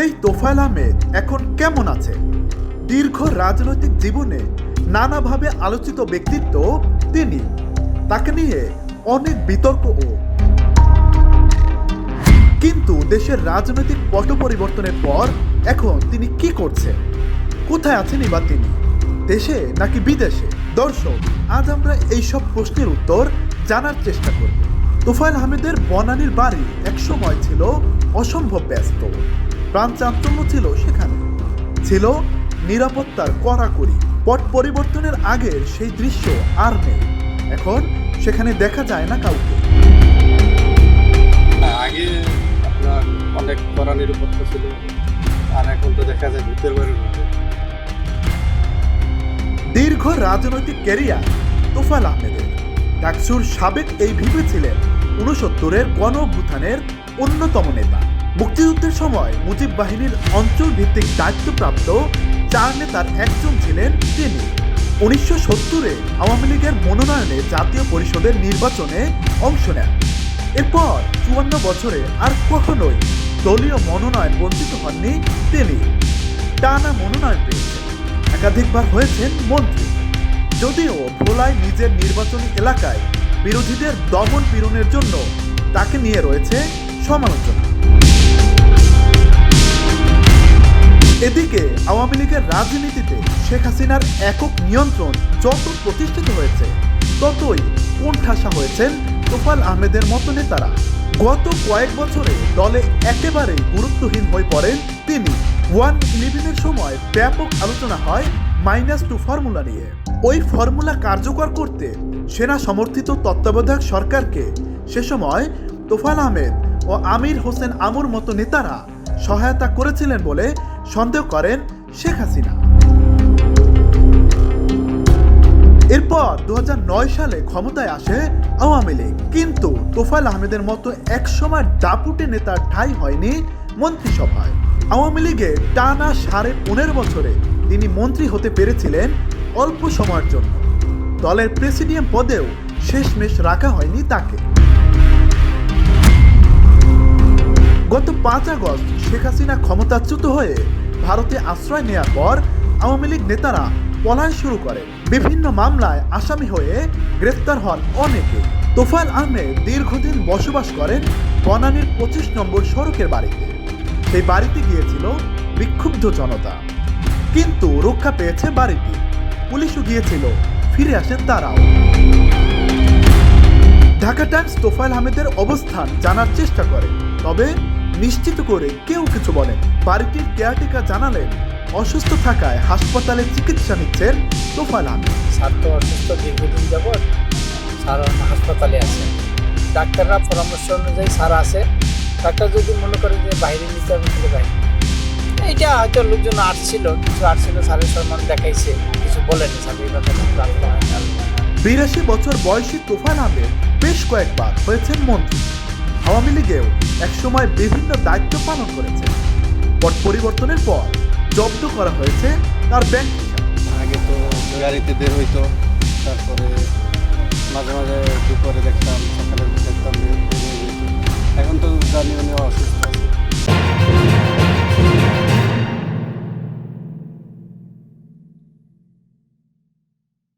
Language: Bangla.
সেই তোফায়েল আহমেদ এখন কেমন আছে? দীর্ঘ রাজনৈতিক জীবনে নানাভাবে আলোচিত ব্যক্তিত্ব তিনি। তাকে নিয়ে অনেক বিতর্কও। কিন্তু দেশের রাজনৈতিক পট পরিবর্তনের পর এখন তিনি কি করছেন? কোথায় আছেন এবার তিনি? দেশে নাকি বিদেশে? দর্শক, আজ আমরা এইসব প্রশ্নের উত্তর জানার চেষ্টা করব। তোফায়েল আহমেদের বনানীর বাড়ি একসময় ছিল অসম্ভব ব্যস্ত। প্রাণ চাঞ্চল্য ছিল সেখানে। ছিল নিরাপত্তার কড়াকড়ি। পট পরিবর্তনের আগের সেই দৃশ্য আর নেই। এখন সেখানে দেখা যায় না কাউকে। আগে আপনার অনেক কড়া নিরাপত্তা ছিল। আর এখন তো দেখা যায় ভূতের বাড়ির দীর্ঘ রাজনৈতিক ক্যারিয়ার তোফাল আহমেদের। ডাকসুর সাবেক এই ভিপি ছিলেন উনসত্তরের গণ অভ্যুত্থানের অন্যতম নেতা। মুক্তিযুদ্ধের সময় মুজিব বাহিনীর অঞ্চল ভিত্তিক দায়িত্বপ্রাপ্ত চার নেতার একজন ছিলেন তিনি। উনিশশো সত্তরে আওয়ামী লীগের মনোনয়নে জাতীয় পরিষদের নির্বাচনে অংশ নেন। এরপর চুয়ান্ন বছরে আর কখনোই দলীয় মনোনয়ন বঞ্চিত হননি তিনি। টানা মনোনয়ন পেয়েছেন। একাধিকবার হয়েছেন মন্ত্রী। যদিও ভোলায় নিজের নির্বাচনী এলাকায় বিরোধীদের দমন পীড়নের জন্য তাকে নিয়ে রয়েছে সমালোচনা। এদিকে আওয়ামী লীগের রাজনীতিতে শেখ হাসিনার একক নিয়ন্ত্রণ যত প্রতিষ্ঠিত হয়েছে। ততই কোণঠাসা হয়েছেন তোফাল আহমেদের মতো নেতারা। গত কয়েক বছরে দলে একেবারেই গুরুত্বহীন হয়ে পড়েন তিনি। ওয়ান ইলেভেনের সময় ব্যাপক আলোচনা হয় মাইনাস টু ফর্মুলা নিয়ে। ওই ফর্মুলা কার্যকর করতে সেনা সমর্থিত তত্ত্বাবধায়ক সরকারকে সে সময় তোফাল আহমেদ ও আমির হোসেন আমুর মতো নেতারা সহায়তা করেছিলেন বলে সন্দেহ করেন শেখ হাসিনা। এরপর দুহাজার নয় সালে ক্ষমতায় আসে আওয়ামী লীগ। কিন্তু তোফাল আহমেদের মতো একসময় দাপুটে নেতার ঠাঁই হয়নি মন্ত্রিসভায়। আওয়ামী লীগে টানা সাড়ে পনেরো বছরে তিনি মন্ত্রী হতে পেরেছিলেন অল্প সময়ের জন্য। দলের প্রেসিডিয়াম পদেও শেষমেশ রাখা হয়নি তাকে। গত পাঁচ আগস্ট শেখ হাসিনা ক্ষমতাচ্যুত হয়ে ভারতে আশ্রয় নেওয়ার পর আওয়ামী লীগ নেতারা পলায়ন শুরু করে। বিভিন্ন মামলায় আসামি হয়ে গ্রেফতার হন অনেকে। তোফায়েল আহমেদ দীর্ঘদিন বসবাস করেন বনানীর পঁচিশ নম্বর সড়কের বাড়িতে। সেই বাড়িতে গিয়েছিল বিক্ষুব্ধ জনতা। কিন্তু রক্ষা পেয়েছে বাড়িটি। পুলিশও গিয়েছিল, ফিরে আসেন তারাও। ঢাকা টাইমস তোফায়েল আহমেদের অবস্থান জানার চেষ্টা করে। তবে নিশ্চিত করে কেউ কিছু বলেন। বাড়িটির কেয়ারটেকার জানালেন অসুস্থ থাকায় হাসপাতালে চিকিৎসা নিচ্ছেন তোফাল আহমেদ। স্যার তো অসুস্থ দীর্ঘদিন যাবৎ স্যার হাসপাতালে আছে। ডাক্তাররা পরামর্শ অনুযায়ী স্যার আছে। ডাক্তার যদি মনে করে যে বাইরে নিতে হবে তাহলে বাইরে। এইটা হয়তো লোকজন আসছিল কিছু আসছিল স্যারের সম্মান দেখাইছে কিছু বলেনি স্যার এই ব্যাপারে হয়। বিরাশি বছর বয়সী তোফায়েল আহমেদ বেশ কয়েকবার হয়েছেন মন্ত্রী। আওয়ামী লীগেও একসময় বিভিন্ন দায়িত্ব পালন করেছে। পট পরিবর্তনের পর জব্দ করা হয়েছে তার ব্যাংক আগে তো গাড়িতে বের হইতো, তারপরে মাঝে মাঝে দুপুরে দেখতাম, সকালে দেখতাম। এখন তো জানি উনি অসুস্থ।